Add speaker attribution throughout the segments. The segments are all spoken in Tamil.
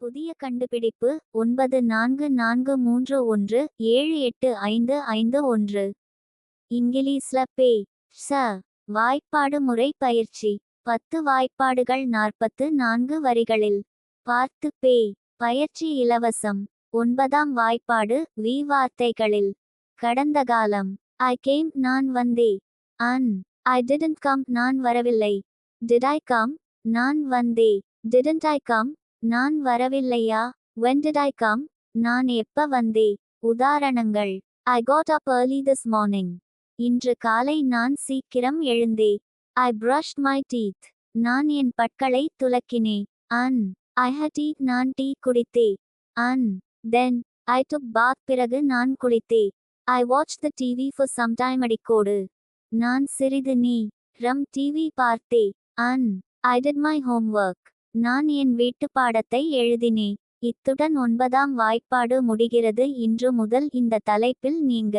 Speaker 1: புதிய கண்டுபிடிப்பு ஒன்பது நான்கு நான்கு மூன்று ஒன்று ஏழு எட்டு ஐந்து ஐந்து ஒன்று. இங்கிலீஷ்ல பே. ச. வாய்ப்பாடு முறை பயிற்சி. பத்து வாய்ப்பாடுகள் நாற்பத்து நான்கு வரிகளில். பார்த்து பே. பயிற்சி இலவசம். ஒன்பதாம் வாய்ப்பாடு வி வார்த்தைகளில். கடந்த காலம். ஐ கேம் நான் வந்தே. அன். ஐ டிடன்ட் கம் நான் வரவில்லை. டிட் ஐ கம் நான் வந்தே. டிடன்ட் ஐ கம் நான் வரவில்லையா? வென் டிட் ஐ கம் நான் எப்ப வந்தே? உதாரணங்கள். I got up early this morning இன்று காலை நான் சீக்கிரம் எழுந்தே. ஐ brushed மை டீத் நான் என் பற்களை துலக்கினே. And I had tea. நான் tea குடித்தே. And then I took bath பிறகு நான் குளித்தே. I watch the TV for some time அடிக்கோடு. நான் சிறிது நீ. ரம் டிவி பார்த்தே. And I did my homework நான் என் வீட்டுப் பாடத்தை எழுதினே. இத்துடன் ஒன்பதாம் வாய்ப்பாடு முடிகிறது. இன்று முதல் இந்த தலைப்பில் நீங்க.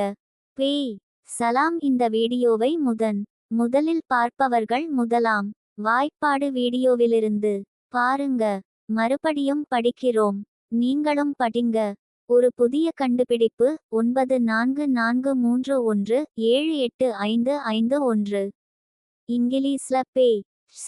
Speaker 1: பே சலாம் இந்த வீடியோவை முதன். முதலில் பார்ப்பவர்கள் முதலாம். வாய்ப்பாடு வீடியோவிலிருந்து. பாருங்க. மறுபடியும் படிக்கிறோம். நீங்களும் படிங்க. ஒரு புதிய கண்டுபிடிப்பு. ஒன்பது நான்கு நான்கு மூன்று ஒன்று. ஏழு எட்டு ஐந்து ஐந்து ஒன்று. இங்கிலீஷ்ல பே ச.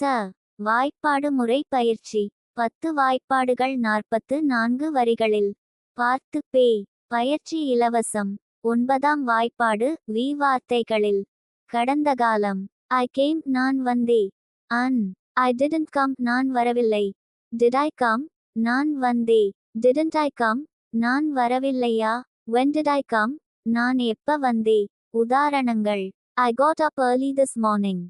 Speaker 1: வாய்ப்பாடு முறை பயிற்சி. பத்து வாய்ப்பாடுகள் நாற்பத்து நான்கு வரிகளில். பார்த்து பே. பயிற்சி இலவசம். ஒன்பதாம் வாய்ப்பாடு வி வார்த்தைகளில். கடந்த காலம். ஐ கேம் நான் வந்தே. அன். ஐ டிடன்ட் கம் நான் வரவில்லை. டிட் ஐ கம் நான் வந்தே. டிடன்ட் ஐ கம் நான் வரவில்லையா? வென் டிட் ஐ கம் நான் எப்ப வந்தே? உதாரணங்கள். I got up early this morning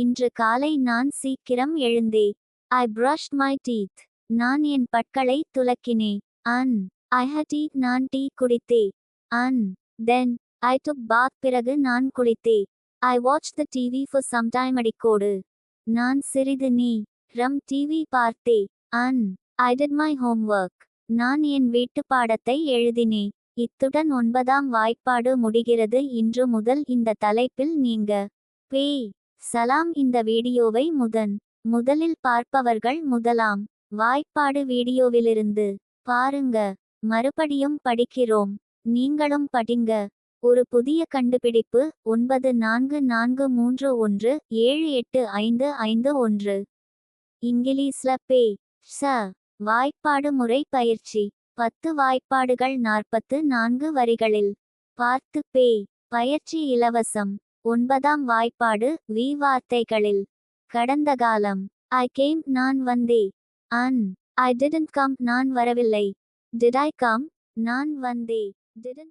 Speaker 1: இன்று காலை நான் சீக்கிரம் எழுந்தே. ஐ brushed மை டீத் நான் என் பற்களை துலக்கினே. அன். ஐ ஹ டீ நான் tea குடித்தே. And. Then I took bath பிறகு நான் குளித்தே. I watch the TV for some time அடிக்கோடு. நான் சிறிது நீ. ரம் டிவி பார்த்தே. And. I did my homework நான் என் வீட்டுப் பாடத்தை எழுதினே. இத்துடன் ஒன்பதாம் வாய்ப்பாடு முடிகிறது. இன்று முதல் இந்த தலைப்பில் நீங்க. பே. சலாம் இந்த வீடியோவை முதன் முதலில் பார்ப்பவர்கள் முதலாம். வாய்ப்பாடு வீடியோவிலிருந்து பாருங்க. மறுபடியும் படிக்கிறோம். நீங்களும் படிங்க. ஒரு புதிய கண்டுபிடிப்பு ஒன்பது நான்கு நான்கு மூன்று ஒன்று ஏழு எட்டு ஐந்து ஐந்து ஒன்று. இங்கிலீஷ்ல பே. ச. வாய்ப்பாடு முறை பயிற்சி. பத்து வாய்ப்பாடுகள் நாற்பத்து நான்கு வரிகளில். பார்த்து பே. பயிற்சி இலவசம். ஒன்பதாம் வாய்ப்பாடு வி வார்த்தைகளில். கடந்த காலம். ஐ கேம் நான் வந்தே. அன். ஐ டிடன்ட் கம் நான் வரவில்லை. டிட் ஐ கம் நான் வந்தே. டிடன்ட்